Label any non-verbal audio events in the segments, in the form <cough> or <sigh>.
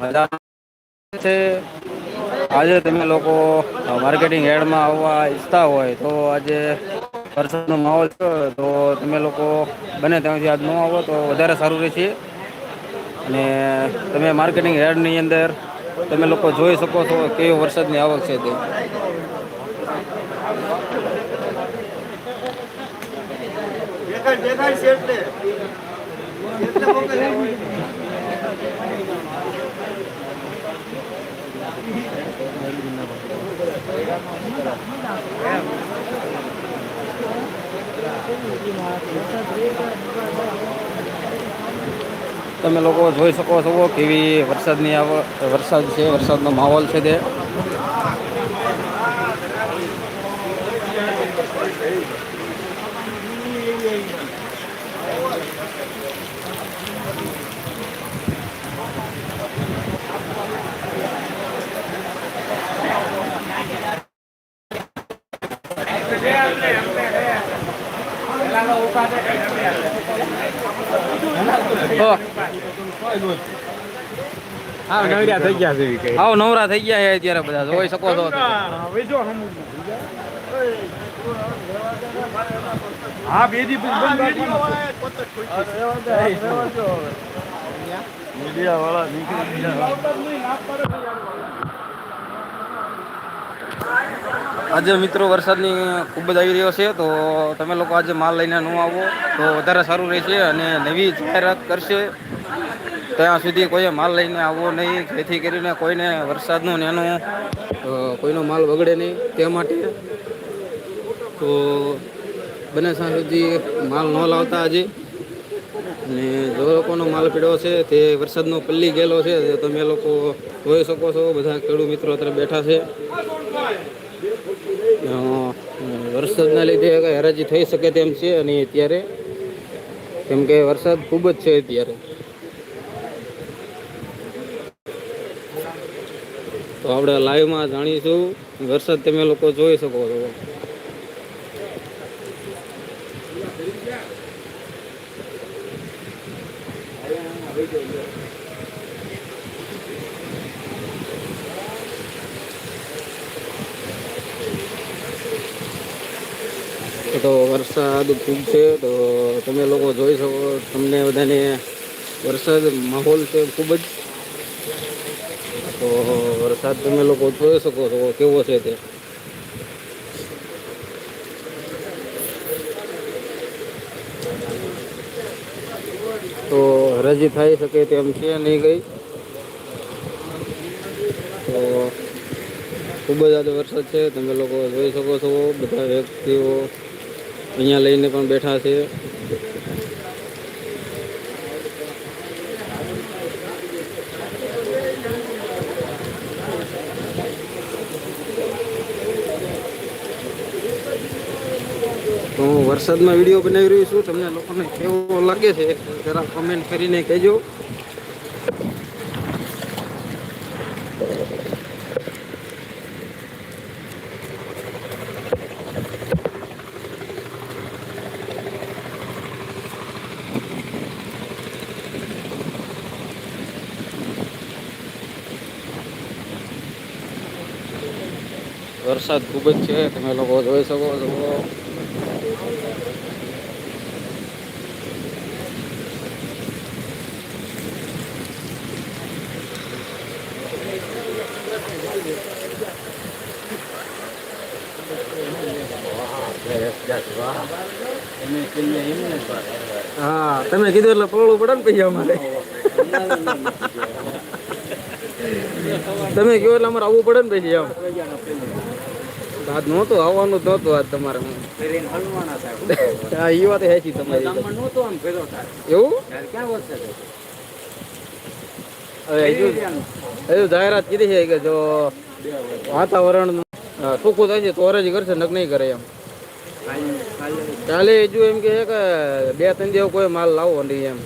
મજા છે. આજે તમે લોકો માર્કેટિંગ હેડમાં આવવા ઈચ્છતા હોય તો આજે વરસાદનો માહોલ છે, તો તમે લોકો બને ત્યાંથી આજ ન આવો તો વધારે સારું રહેશે. અને તમે માર્કેટિંગ હેડની અંદર તમે લોકો જોઈ શકો છો કેવી વરસાદની આવક છે તે. દેખાડ દેખાડ છે એટલે એટલે મોકલ તમે લોકો જોઈ શકો છો કેવી વરસાદની આવ વરસાદ છે વરસાદનો માહોલ છે તે. હા નવર્યા થઈ ગયા છે કે? આવો નવરા થઈ ગયા છે અત્યારે બધા જોઈ શકો છો. હા બે દી બંધ મીડિયા વાળા નીકળી આજે મિત્રો વરસાદની ખૂબ જ આવી રહ્યો છે તો તમે લોકો આજે માલ લઈને ન આવો તો વધારે સારું રહેશે અને નવી જાહેરાત કરશે. ત્યાં સુધી કોઈએ માલ લઈને આવવો નહીં. જેથી કરીને કોઈને વરસાદનું ને કોઈનો માલ બગડે નહીં. તે માટે તો બને સાંજ સુધી માલ ન લાવતા આજે. અને જો લોકોનો માલ પીડ્યો છે, તે વરસાદનો પલ્લી ગયેલો છે તમે લોકો જોઈ શકો છો. બધા ખેડૂત મિત્રો અત્યારે બેઠા છે. વરસાદના લીધે હરાજી થઈ શકે તેમ છે અને અત્યારે. કેમ કે વરસાદ ખૂબ જ છે અત્યારે. તો આપણે લાઈવમાં જાણીશું. વરસાદ તમે લોકો જોઈ શકો છો. તો વરસાદ ખૂબ છે. તો તમે લોકો જોઈ શકો, તમને બધાને વરસાદ માહોલ છે ખૂબ જ. તો વરસાદ તમે લોકો જોઈ શકો છો કેવો છે તે તો હરાજી થઈ શકે તેમ છે નહીં ગઈ તો ખૂબ જ આજે વરસાદ છે તમે લોકો જોઈ શકો છો બધા વ્યક્તિઓ અહીંયા લઈને પણ બેઠા છે તો હું વરસાદમાં વીડિયો બનાવી રહ્યો છું. તમને લોકોને કેવો લાગે છે જરા કમેન્ટ કરીને કહેજો. વરસાદ ખૂબ જ છે. તમે લોકો જોઈ શકો છો હા તમે કીધું એટલે પગલું પડે ને પૈસા અમારે. તમે કહો એટલે અમારે આવવું પડે ને પછી આમ આજ નહોતું આવવાનું જ નહોતું આજ તમારે. હા એ વાત હેચી તમારી. એવું? હવે હજુ હજુ જાહેરાત કીધી છે કે જો વાતાવરણ અ, થાય છે તો અરજી કરશે નક નહીં કરે એમ. કાલે હજુ એમ કે બે, ત્રણ દિવસ કોઈ માલ લાવો નહીં એમ.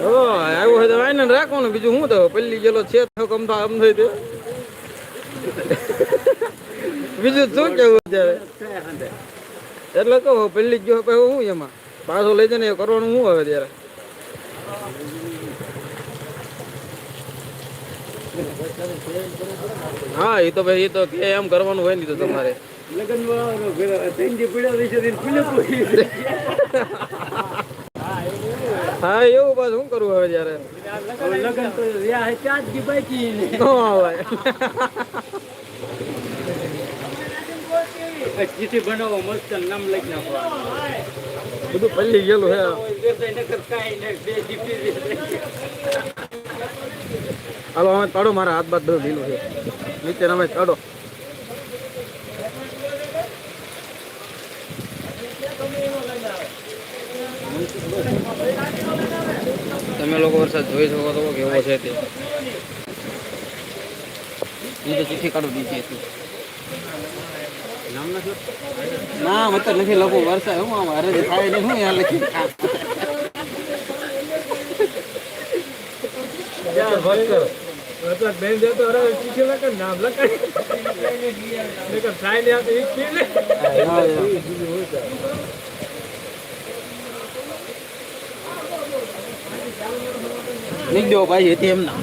આવ્યો હોય તો આઈને રાખવાનું બીજું શું તો? પેલી જેલો છે કમ તો આમ થઈ ગયો બીજું શું કેવું અત્યારે? એટલે કહો પેલી જ શું એમાં? પાછો લઈ જાય ને એ કરવાનું શું હવે ત્યારે? હા એ તો ભાઈ એ તો કે એમ કરવાનું હોય નહીં તો તમારે. લગન હા, એવું બસ શું કરવું હવે જયારે? ચીઠી બનાવો મસ્ત નામ લખી નાખવાનું બધું પલ્લી ગયેલું હે. હાલો અમે કાઢો મારા હાથ બાદ બધું લીલું છે. નીચે અમે કાઢો. તમે લોકો વરસાદ જોઈ શકો તો કેવો છે તે. ચિઠ્ઠી કાઢો, નીચે ના, મતલબ નથી લખું વરસાદ હું આમ હરે થાય નહીં, હું યાર લખી બેન જતો અરે ચીઠી લખે નામ લખાય સાઈન આપે એ પી લે. નહીં દો ભાઈ હતી એમ ના.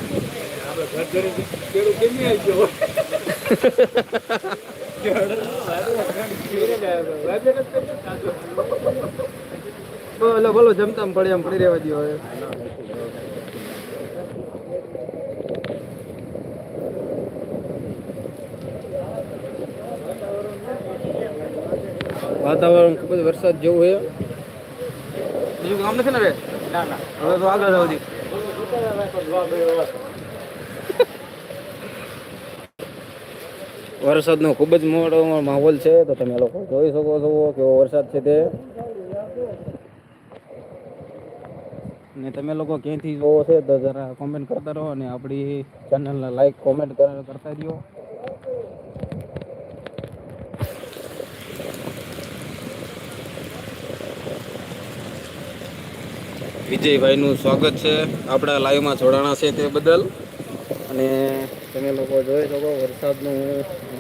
આપણે ઘર ઘરે પેલું કેમ આવી ગયો? બોલો બોલો જમતા પડે એમ પડી રહેવા દો હવે. વાતાવરણ ખૂબ જ વરસાદ જેવું છે. બીજું કામ નથી ને રે ના ના. હવે તો આગળ જાવ <laughs> વરસાદનો ખૂબ જ મોટો માહોલ છે તો તમે લોકો જોઈ શકો છો કેવો વરસાદ છે તે. ને તમે લોકો ક્યાંથી જોવો છે તો જરા કોમેન્ટ કરતા રહો અને આપણી ચેનલને લાઈક કોમેન્ટ કરતા રહ્યો. વિજયભાઈનું સ્વાગત છે આપણા લાઈવમાં જોડાણા છે તે બદલ. અને તમે લોકો જોઈ શકો, વરસાદનું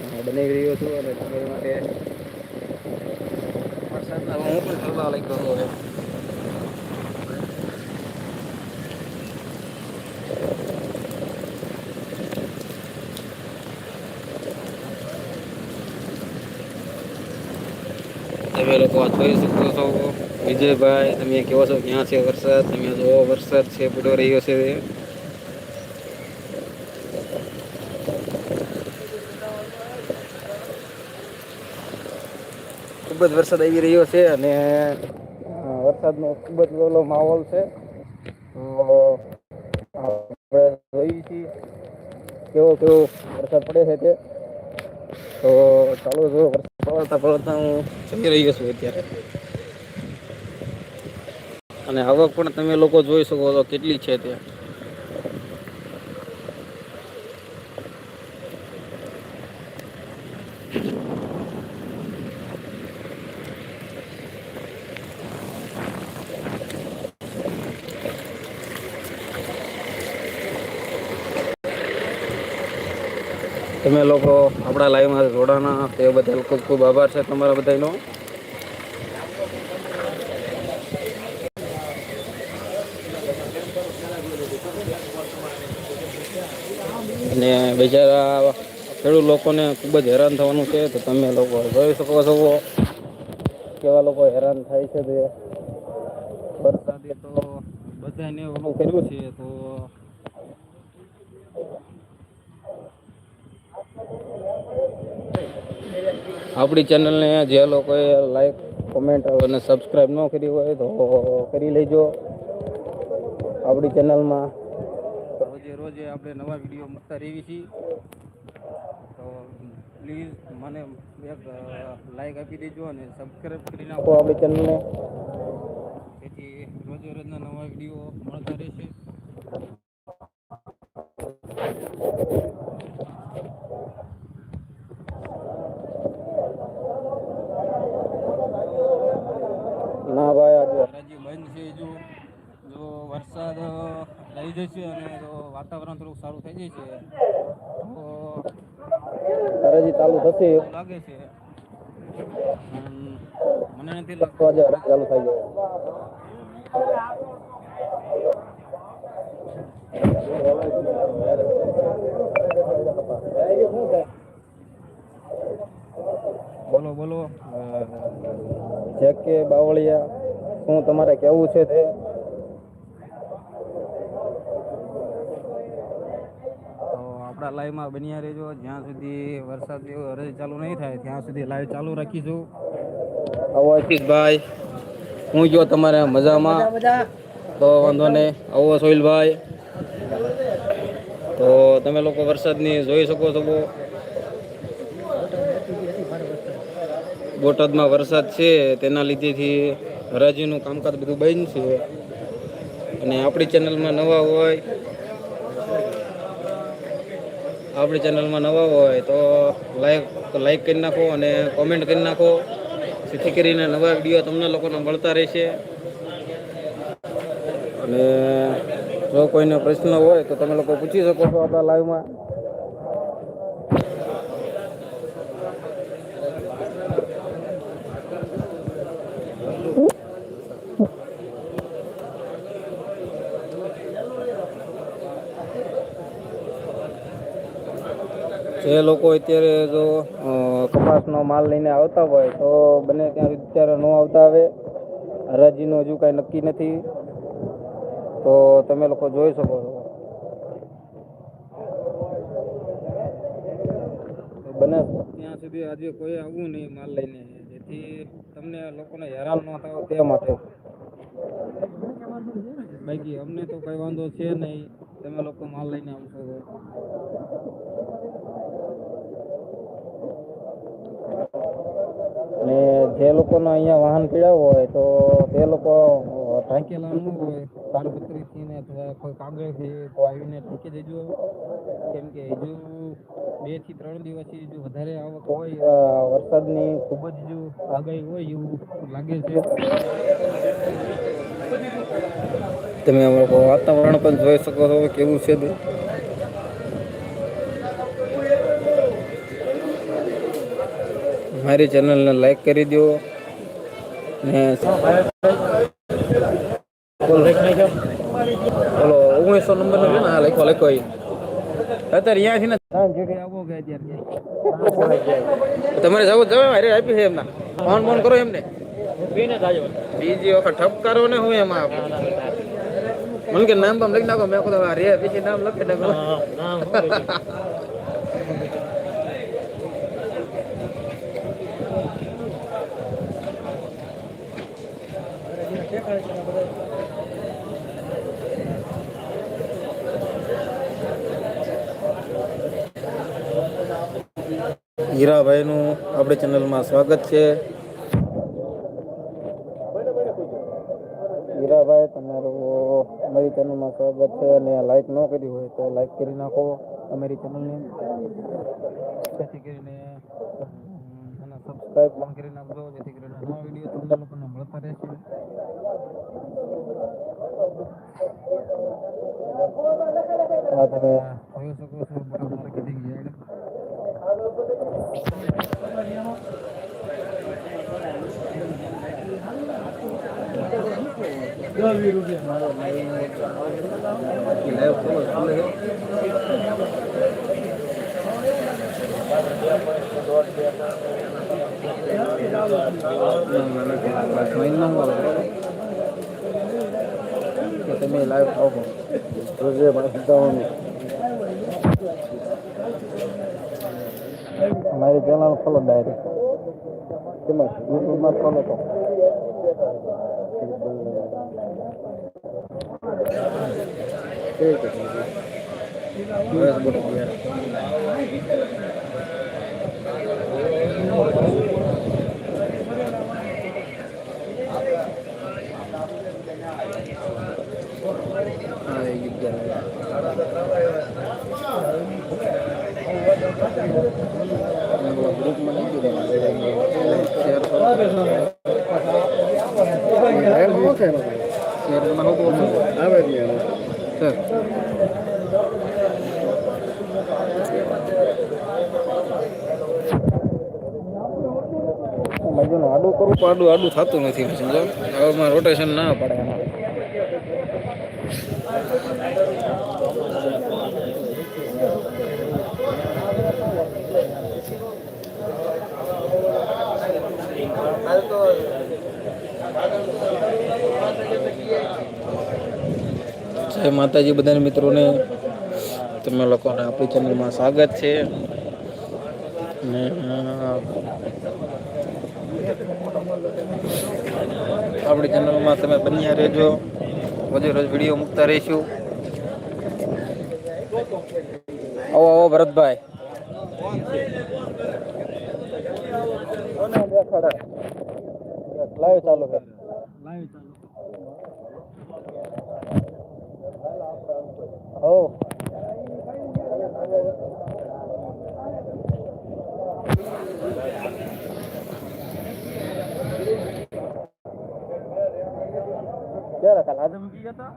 હું બનાવી રહ્યો છું અને તમારી માટે વરસાદના હું પણ ફરવા લાગ્યો છું હવે. તમે લોકો જોઈ શકો. વિજયભાઈ, તમે કેવો છો? ક્યાં છે વરસાદ? તમે જોવો વરસાદ છે પડ્યો રહ્યો છે. ખૂબ જ વરસાદ આવી રહ્યો છે અને વરસાદનો ખૂબ જ ઓલો માહોલ છે. તો, આપણે જોઈએ કેવો કેવો વરસાદ પડે છે તે. તો, ચાલો જો, વરસાદ પડતા પડતા હું જઈ રહ્યો છું અત્યારે. અને આવક પણ તમે લોકો જોઈ શકો છો કેટલી છે તે. તમે લોકો આપણા લાઈવમાં જોડાના, તે બદલ ખૂબ ખૂબ આભાર છે તમારા બધાનો. અને બિચારા ખેડૂત લોકોને ખૂબ જ હેરાન થવાનું છે, તો તમે લોકો જોઈ શકો છો. કેવા લોકો હેરાન થાય છે તે વરસાદે તો બધાને ઓલું કર્યું છે, તો આપણી ચેનલને જે લોકોએ લાઈક કોમેન્ટ અને સબસ્ક્રાઈબ ન કરી હોય તો કરી લેજો. આપણી ચેનલમાં રોજે આપણે નવા વીડિયો મૂકતા રહીએ છીએ. તો પ્લીઝ મને એક લાઈક આપી દેજો અને સબસ્ક્રાઈબ કરી નાખો આપણી ચેનલને તેથી રોજે રોજના નવા વીડિયો મળતા રહેશે. ના ભાઈ. થઈ જાય છે અને વાતાવરણ થોડુંક સારું થઈ જાય છે. તો હરાજી ચાલુ થશે. લાગે છે. મને નથી લાગતો. આજે હરાજી ચાલુ થઈ જાય બોલો બોલો. ચેક કે બાવળિયા શું તમારે કેવું છે તે? આપણા લાઈવમાં બન્યા રહેજો. જ્યાં સુધી વરસાદ જેવો હરજ ચાલુ નહીં થાય ત્યાં સુધી લાઈવ ચાલુ રાખીશું. આવો ભાઈ હું જો તમારે મજામાં? તો વાંધો નહીં. આવો સોહિલભાઈ. તો તમે લોકો વરસાદની જોઈ શકો છો બોટાદમાં વરસાદ છે તેના લીધેથી હરાજીનું કામકાજ બધું બંધ છે. અને આપણી ચેનલમાં નવા હોય આપણી ચેનલમાં નવા હોય તો લાઈક લાઈક કરી નાખો અને કોમેન્ટ કરી નાખો. જેથી કરીને નવા વીડિયો તમને લોકોને મળતા રહેશે. અને જો કોઈને પ્રશ્ન હોય તો તમે લોકો પૂછી શકો છો આપણા લાઈવમાં જે લોકો અત્યારે જો કપાસનો માલ લઈને આવતા હોય તો બને ત્યાં અત્યારે ન આવતા આવે. હરાજીનું હજુ કાંઈ નક્કી નથી. તો તમે લોકો જોઈ શકો છો. બને ત્યાં સુધી આજે કોઈ આવવું નહીં માલ લઈને. જેથી તમને લોકોને હેરાન ન થાવ તે માટે. બાકી અમને તો કઈ વાંધો છે નહીં. તમે લોકો માલ લઈને આવશો તો અને જે લોકોને અહીંયા વાહન પીડાવ હોય તો તે લોકો ન હોય તાડપત્રીથી ને કોઈ કાગળથી તો આવીને ટાંકી દેજો. કેમ હજુ બેથી ત્રણ દિવસથી હજુ વધારે આવક હોય વરસાદની ખૂબ જ જો આગાહી હોય એવું લાગે છે. તમે લોકો વાતાવરણ પણ જોઈ શકો છો, કેવું છે મારી ચેનલને લાઈક કરી દો ને બોલો ઓગણીસો નંબર નો છે ને હા લખો લખો. અત્યારે છે ને? તમારે જવું જવાય મારે આપી છે એમના. ફોન ફોન કરો એમને. બીજી વખત ઠપકારો ને હું એમાં મને કે નામ બામ લખી નાખો, મેં કહું રે પછી નામ લખી નાખો. હીરાભાઈનું આપણી ચેનલમાં સ્વાગત છે. હીરાભાઈ, તમારું અમારી ચેનલમાં સ્વાગત છે અને લાઈક ન કરી હોય તો લાઈક કરી નાખો અમારી ચેનલને. જેથી કરીને સબસ્ક્રાઈબ પણ કરી નાખજો, જેથી કરીને નવા વીડિયો તમને લોકોને મળતા રહેશે આ તમે લાઈવ આવો રોજે મારી ચેનલ ફોલો ડાયરેક્ટ તેમજ યુટ્યુબમાં ફોલો તો ઠીક છે બસ મજૂરનું આડું કરું પણ આડું આડું થતું નથી સમજો હવામાં રોટેશન ના પડે એના જય માતાજી બધાને મિત્રોને તમે લોકોને આપણી ચેનલમાં સ્વાગત છે ને આપણી ચેનલમાં તમે બન્યા રહેજો. રોજે રોજ વીડિયો મૂકતા રહીશું. આવો આવો, ભરતભાઈ. લાઈવ ચાલુ કર. હો. ક્યારે કાલ મૂકી ગયા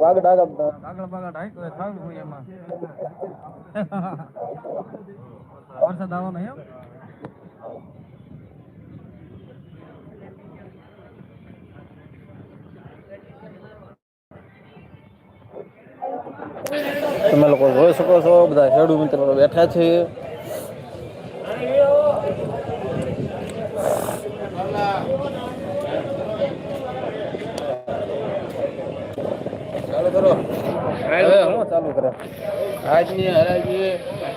ભાગ ડાગ થાવ કોઈ એમાં. વરસાદ આવવાનો એમ? તમે લોકો જોઈ શકો છો બધા ખેડૂત મિત્રો બેઠા છે ચાલુ કરો હવે હું ચાલુ કરે. આજની હરાજી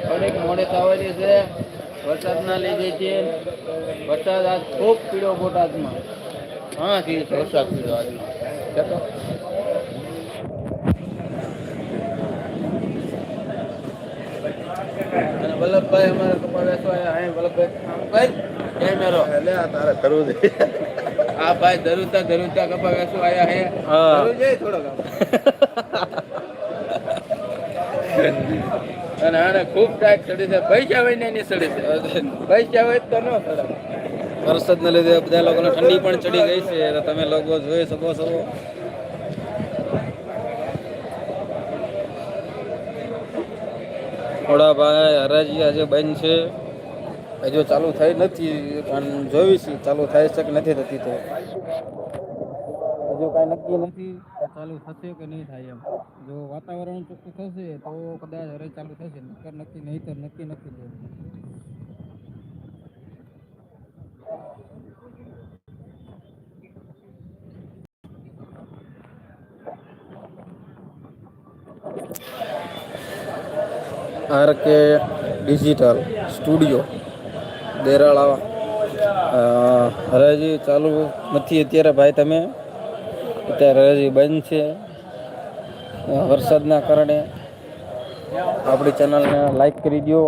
થોડીક મોડે થવાની છે વરસાદના લીધે છે. વરસાદ આજ ખૂબ પીળો બોટાદમાં. હા થી વરસાદ પીળો આજમાં અને વલ્લભભાઈ અમારા કપા વેચવા આવ્યા. અહીં વલ્લભભાઈ કામ કઈ કેમેરો એટલે આ તારે કરવું છે. આ ભાઈ ધરુતા ધરુતા કપા વેચવા આવ્યા હે હા. ધરું આમ. અને આને ખૂબ ટાઈટ ચડી છે. પૈસા હોય ને એની ચડી છે. પૈસા હોય તો ન ચડે વરસાદના લીધે બધા લોકોને ઠંડી પણ ચડી ગઈ છે. એટલે તમે લોકો જોઈ શકો છો. થોડા ભાઈ હરાજી આજે બંધ છે, હજુ ચાલુ થઈ નથી, પણ જોઈશું ચાલુ થાય છે કે નથી થતી તો. હજુ કાંઈ નક્કી નથી ચાલુ થશે કે નહીં થાય એમ. જો વાતાવરણ ચોખ્ખું થશે, તો કદાચ હવે ચાલુ થશે. નક્કર નક્કી નહીં, તો નક્કી નથી થયું. આર કે ડિજિટલ સ્ટુડિયો દેરાળા હરાજી ચાલુ નથી. અત્યારે ભાઈ, તમે? અત્યારે હજી બંધ છે. વરસાદના કારણે આપણી ચેનલને લાઈક કરી દો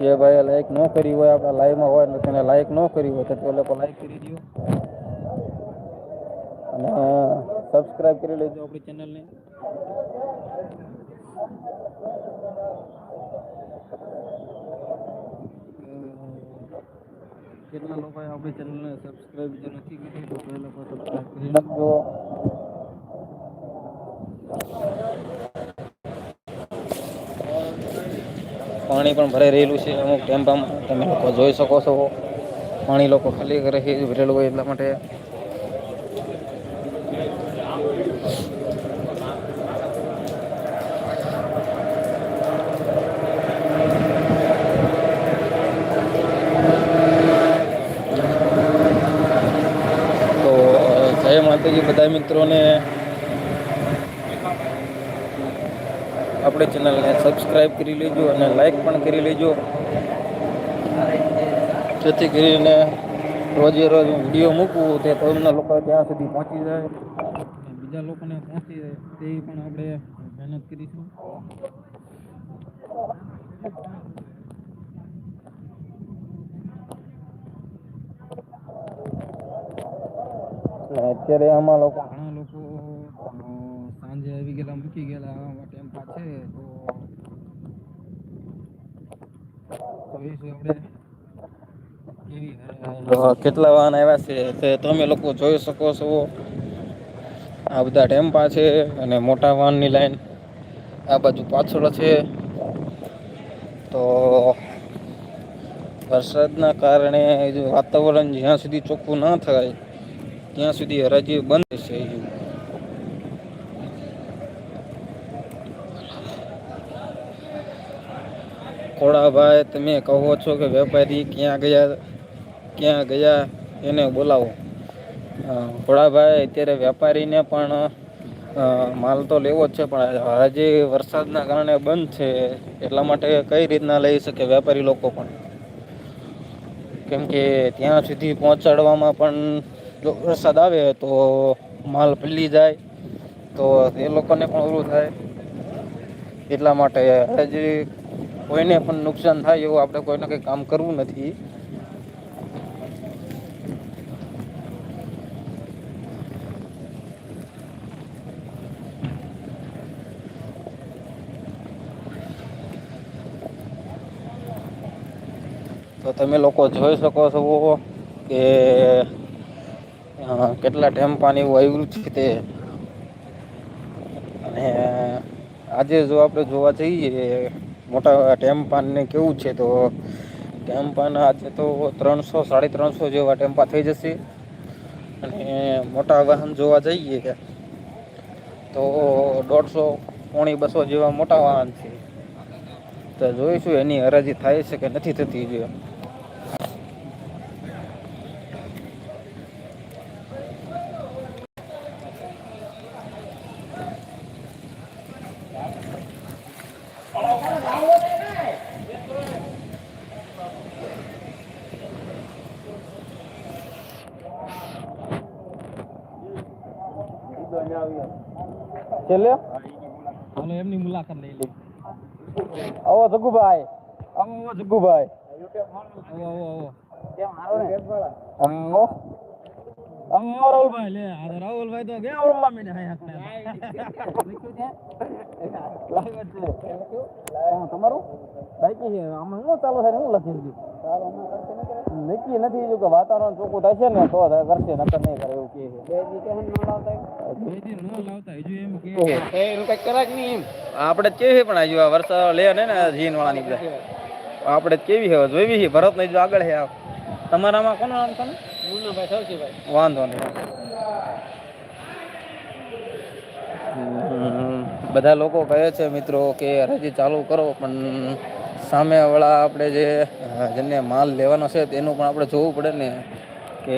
જે ભાઈ લાઈક ન કરી હોય, આપણા લાઈવમાં હોય ને તેને લાઈક ન કરી હોય, તો તે લોકો લાઈક કરી દો અને સબસ્ક્રાઈબ કરી લેજો આપણી ચેનલને કેટલા લોકોએ આપણી ચેનલને સબસ્ક્રાઇબ જો નથી કરી, તો તે લોકો સબસ્ક્રાઇબ કરી નાખજો. પાણી પણ ભરાઈ રહેલું છે, અમુક ટેમ્પામાં તમે લોકો જોઈ શકો છો. પાણી લોકો ખાલી છે ભરેલું હોય એટલા માટે તો જય માતાજી બધા મિત્રોને આપણે ચેનલને સબસ્ક્રાઈબ કરી લેજો અને લાઈક પણ કરી લેજો. જેથી કરીને રોજે રોજ હું વીડિયો મૂકવું તે તમને લોકો ત્યાં સુધી પહોંચી જાય બીજા લોકોને પહોંચી જાય તે પણ આપણે મહેનત કરીશું. અત્યારે આમાં લોકો ઘણા લોકો સાંજે આવી ગયેલા મૂકી ગયેલા આવા ટેમ્પા છે તો જોઈશું આપણે. કેટલા વાહન આવ્યા છે તે તમે લોકો જોઈ શકો છો. આ બધા ટેમ્પા છે અને મોટા વાહનની લાઈન આ બાજુ પાછળ છે. તો વરસાદના કારણે જો વાતાવરણ જ્યાં સુધી ચોખ્ખું ના થાય ત્યાં સુધી હરાજી બંધ છે ખોડાભાઈ, તમે કહો છો કે વેપારી ક્યાં ગયા ક્યાં ગયા, એને બોલાવો. ખોડાભાઈ, અત્યારે વેપારીને પણ માલ તો લેવો જ છે, પણ હજી વરસાદના કારણે બંધ છે. એટલા માટે કઈ રીતના લઈ શકે વેપારી લોકો પણ? કેમ કે ત્યાં સુધી પહોંચાડવામાં પણ જો વરસાદ આવે તો માલ પલળી જાય, તો એ લોકોને પણ ઓલું થાય. એટલા માટે હજી કોઈને પણ નુકસાન થાય એવું આપણે કોઈને કંઈ કામ કરવું નથી. તો તમે લોકો જોઈ શકો છો કે કેટલા ટેમ્પાની એવું આવ્યું છે તે? અને આજે જો આપણે જોવા જઈએ, મોટા ટેમ્પાને કેવું છે, તો ટેમ્પાન આજે તો ત્રણસો, સાડી ત્રણસો જેવા ટેમ્પા થઈ જશે. અને મોટા વાહન જોવા જઈએ, તો દોઢસો, પોણી બસો જેવા મોટા વાહન છે. તો જોઈશું એની હરાજી થાય છે કે નથી થતી જોઈએ છેલ્લે? હાલો એમની મુલાકાત લઈ લે. આવો જગુભાઈ. આવો જગુભાઈ. આવો આવો આવો આવો. આવો. રાહુલભાઈ લે આ રાહુલભાઈ તો ગયા ઓરલા મીને હાય તમારું? બાકી છે આમાં શું ચાલુ થાય શું લખી દીધું? નક્કી નથી જો કે વાતાવરણ ચોખ્ખું થશે ને તો કરશે નકર નહીં કરે એવું કે છે આપણે જ કેવી પણ હજુ આ વરસાદ લે ને ને જીન વાળાની બધા આપણે જ કેવી છે જોઈવી છે ભરત ને જો આગળ છે આ. તમારામાં કોનું નામ કોનું વાંધો નહીં. બધા લોકો કહે છે મિત્રો કે હરાજી ચાલુ કરો, પણ સામેવાળા આપણે જેને માલ લેવાનો છે, તેનું પણ આપણે જોવું પડે ને કે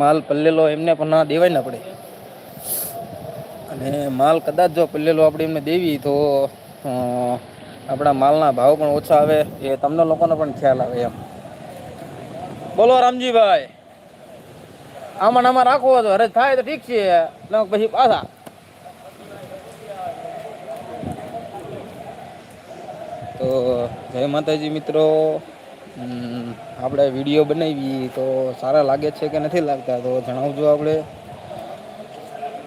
માલ પલ્લેલો એમને પણ ના દેવાય ને આપણે. અને માલ કદાચ જો પલ્લેલો આપણે એમને દેવી તો આપણા માલના ભાવ પણ ઓછા આવે, એ તમને લોકોનો પણ ખ્યાલ આવે એમ. બોલો રામજીભાઈ. આમાં આમાં રાખવો તો હરજ થાય તો ઠીક છે. પછી પાછા. તો જય માતાજી મિત્રો. આપણે વીડિયો બનાવી તો સારા લાગે છે કે નથી લાગતા તો જણાવજો આપણે.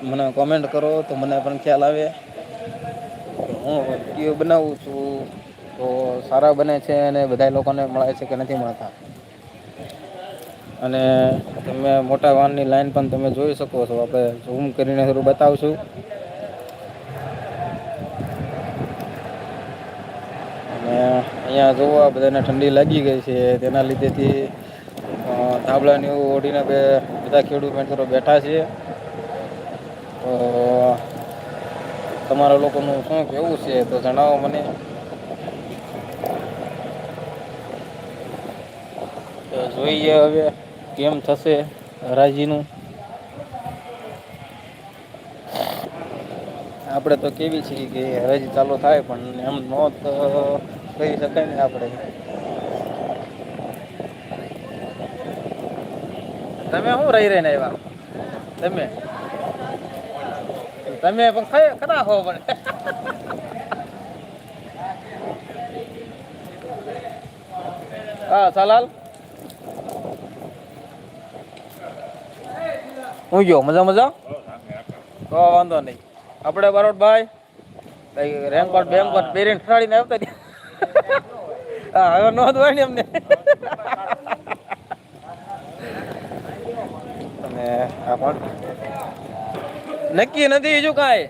મને કોમેન્ટ કરો તો મને પણ ખ્યાલ આવે. હું વીડિયો બનાવું છું તો સારા બને છે અને બધા લોકોને મળે છે કે નથી મળતા. અને તમે મોટા વાહનની લાઈન પણ તમે જોઈ શકો છો. આપણે ઝૂમ કરીને થોડું બતાવશું. અને અહીંયા જોવા બધાને ઠંડી લાગી ગઈ છે. તેના લીધેથી ધાબળાને એવું ઓઢીને બે, બધા ખેડૂત મિત્રો બેઠા છે. તો તમારા લોકોનું શું કેવું છે તો જણાવો મને. જોઈએ હવે. કેમ થશે હરાજીનું? આપણે તો કેવી છીએ કે હરાજી ચાલુ થાય, પણ એમ ન તો કહી શકાય ને આપણે. તમે શું રહી રહીને આવ્યા? તમે? તમે પણ ખરા હો પણ. હા, સલાલ? હું ગયો? મજા મજા? તો વાંધો નહીં. આપણે બરોડ ભાઈ રેનકોટ, બેનકોટ પહેરીને ઠરાડીને આવતા હા, હવે નોંધ હોય ને અમને. અને આ પણ નક્કી નથી બીજું કાંઈ.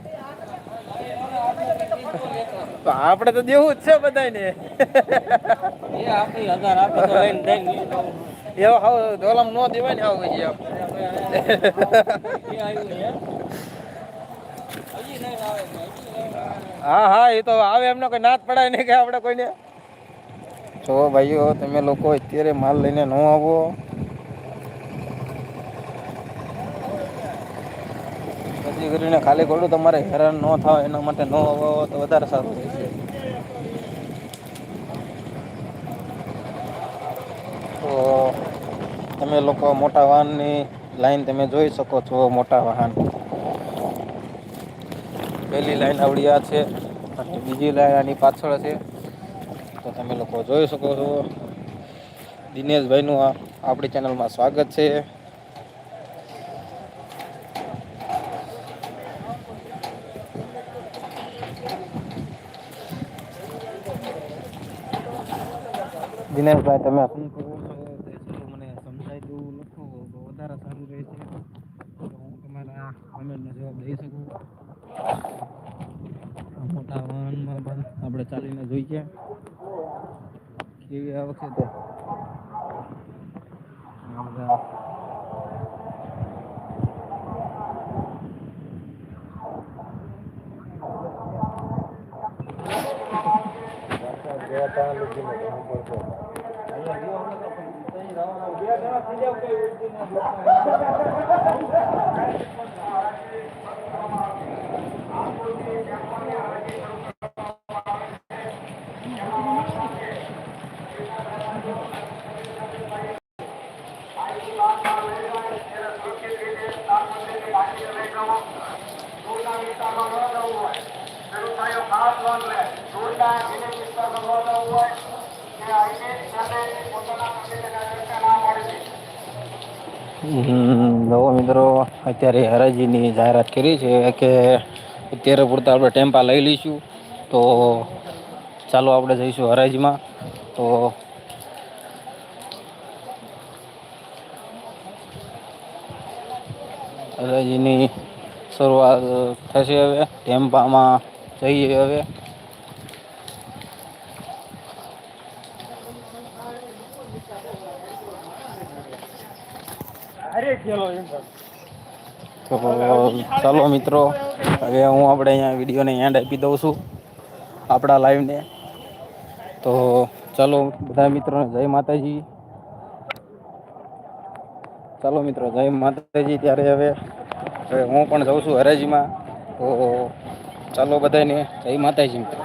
આપણે તો દેવું જ છે બધાને એવો હાવ ઓલામ નો દેવાય ને હાવ ગઈ આમ હા હા, એ તો આવે એમને કોઈ નાત પડાય નહીં કે આપણે કોઈને. જો ભાઈઓ, તમે લોકો અત્યારે માલ લઈને ન આવો. પછી કરીને ખાલી ખોટું તમારે હેરાન ન થાય એના માટે ન આવો, તો વધારે સારું રહેશે. તમે લોકો મોટા વાહનની લાઈન તમે જોઈ શકો છો, મોટા વાહન. પહેલી લાઈન આવડી આ છે અને બીજી લાઈન આની પાછળ છે. તો તમે લોકો જોઈ શકો છો. દિનેશભાઈનું આ આપણી ચેનલમાં સ્વાગત છે. દિનેશભાઈ, તમે શું કરો છો તે થોડું મને સમજાય તેવું લખો તો વધારે સારું રહેશે તો હું તમારા કમેન્ટનો જવાબ દઈ શકું આ મોટા વાહનમાં પણ આપણે ચાલીને જોઈએ કેવી આ વખતે આ બધા હમ, અત્યારે હરાજીની જાહેરાત કરી છે કે અત્યારે પૂરતા આપણે ટેમ્પા લઈ લઈશું. તો ચાલો આપણે જઈશું હરાજીમાં. તો હરાજીની શરૂઆત થશે હવે. ટેમ્પામાં જઈએ હવે. તો ચાલો મિત્રો, હવે હું આપણે અહીંયા વિડીયોને એન્ડ આપી દઉં છું, આપણા લાઈવને તો ચાલો બધા મિત્રોને જય માતાજી. ચાલો મિત્રો, જય માતાજી. ત્યારે હવે હવે હું પણ જાઉં છું હરાજીમાં. તો ચાલો બધાને જય માતાજી મિત્રો.